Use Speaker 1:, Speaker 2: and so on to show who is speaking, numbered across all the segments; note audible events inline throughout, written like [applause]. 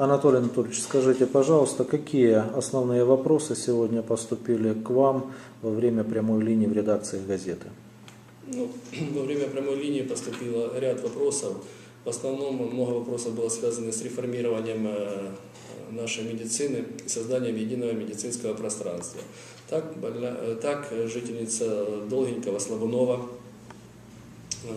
Speaker 1: Анатолий Анатольевич, скажите, пожалуйста, какие основные вопросы сегодня поступили к вам во время прямой линии в редакции газеты?
Speaker 2: Ну, [clears throat] во время прямой линии поступило ряд вопросов. В основном много вопросов было связано с реформированием э, нашей медицины и созданием единого медицинского пространства. Так, больна- э, так жительница Долгенького, Слабунова э,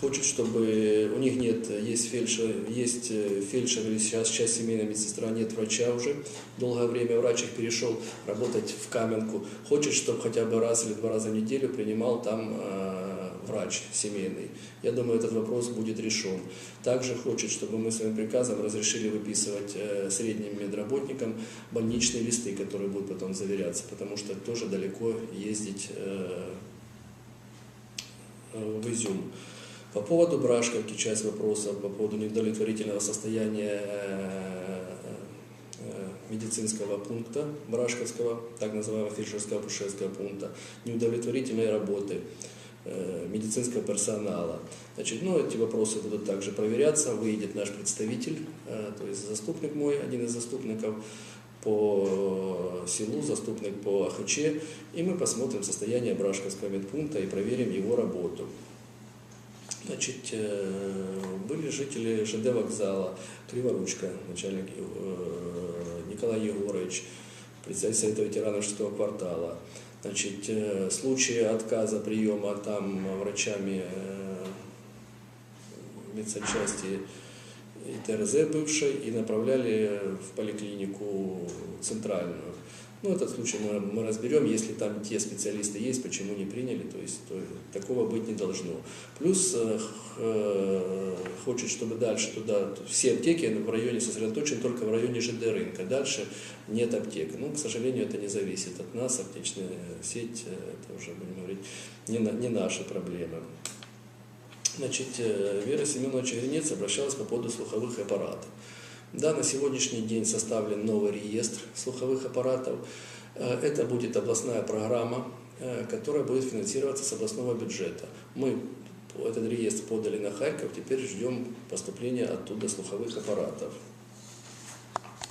Speaker 2: хочет, чтобы у них нет, есть фельдшер, есть э, фельдшер или сейчас часть семейная медсестра, нет врача уже. Долгое время врач их перешел работать в Каменку. Хочет, чтобы хотя бы раз или два раза в неделю принимал там э, врач семейный. Я думаю, этот вопрос будет решен. Также хочет, чтобы мы своим приказом разрешили выписывать э, средним медработникам больничные листы, которые будут потом заверяться, потому что тоже далеко ездить э, э, в Изюм. По поводу Брашковки часть вопросов, по поводу неудовлетворительного состояния э, э, медицинского пункта Брашковского, так называемого фельдшерского акушерского пункта, неудовлетворительной работы э, медицинского персонала. Значит, ну, эти вопросы будут также проверяться, выйдет наш представитель, то есть заступник мой, один из заступников по селу, заступник по АХЧ, и мы посмотрим состояние Брашковского медпункта и проверим его работу. Значит, э, были жители ЖД вокзала, Криворучка, начальник э, Николай Егорович, председатель Совета ветеранов 6 квартала. Значит, э, случаи отказа приема там врачами медсанчасти и ТРЗ бывшей и направляли в поликлинику центральную. Ну, этот случай мы, мы разберем, если там те специалисты есть, почему не приняли, то есть то, такого быть не должно. Плюс э, э, хочет, чтобы дальше туда, все аптеки в районе сосредоточены только в районе ЖД рынка, дальше нет аптек. Ну, к сожалению, это не зависит от нас, аптечная сеть, э, это уже, будем говорить, не, на- не наши проблемы. Значит, э, Вера Семеновна Черенец обращалась по поводу слуховых аппаратов. Да, на сегодняшний день составлен новый реестр слуховых аппаратов. Э, Это будет областная программа, э, которая будет финансироваться с областного бюджета. Мы этот реестр подали на Харьков, теперь ждем поступления оттуда слуховых аппаратов.